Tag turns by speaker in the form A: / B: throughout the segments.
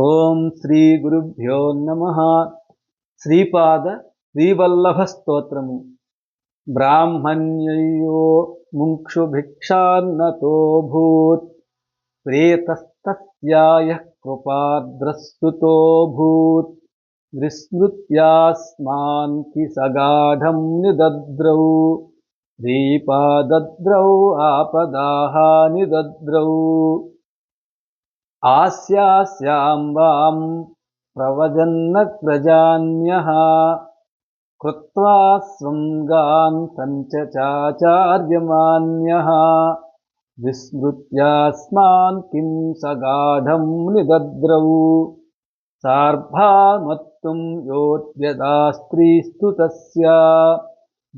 A: ఓం శ్రీ గురుభ్యో నమ. శ్రీపాద శ్రీవల్లభ స్తోత్రము. బ్రాహ్మణ్యయో ముక్షుభిక్షాన్నతో భూత్. ప్రేతస్తస్యాయ కృపాద్రస్తుతో భూత్. విస్మృత్యాస్మాన్కి సగాఢం నిదద్రౌ. శ్రీపాదద్రౌ ఆపదాహ आस्यास्यां वां प्रवजन्नग्रजान्यः कृत्वा स्वङ्गान् सञ्चचाचार्यमान्यः विस्मृत्यास्मान् किं सगाढं निदद्रौ सार्भामत्तुं योद्यदा स्त्रीस्तु तस्य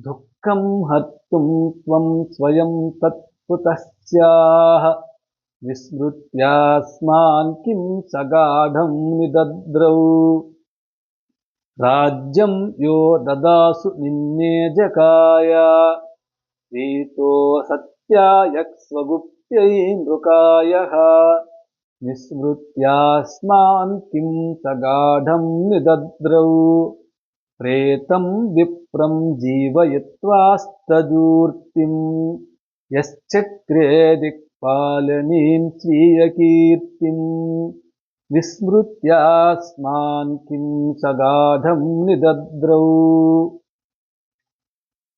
A: दुःखं हर्तुं त्वं स्वयं तत्पुतस्याः विस्मृत्यास्मान् किं सगाढं निदद्रौ? राज्यं यो ददासु निन्नेजकाय नीतो सत्यायक्स्वगुप्त्यै नृकायः विस्मृत्यास्मान् किं सगाढं निदद्रौ? प्रेतं विप्रं जीवयित्वास्तजूर्तिं यश्चक्रे దిక్పాలనీం స్వీయకీర్తిం విస్మృత్యాస్మాన్ కిం సగాఢం నిదద్రౌ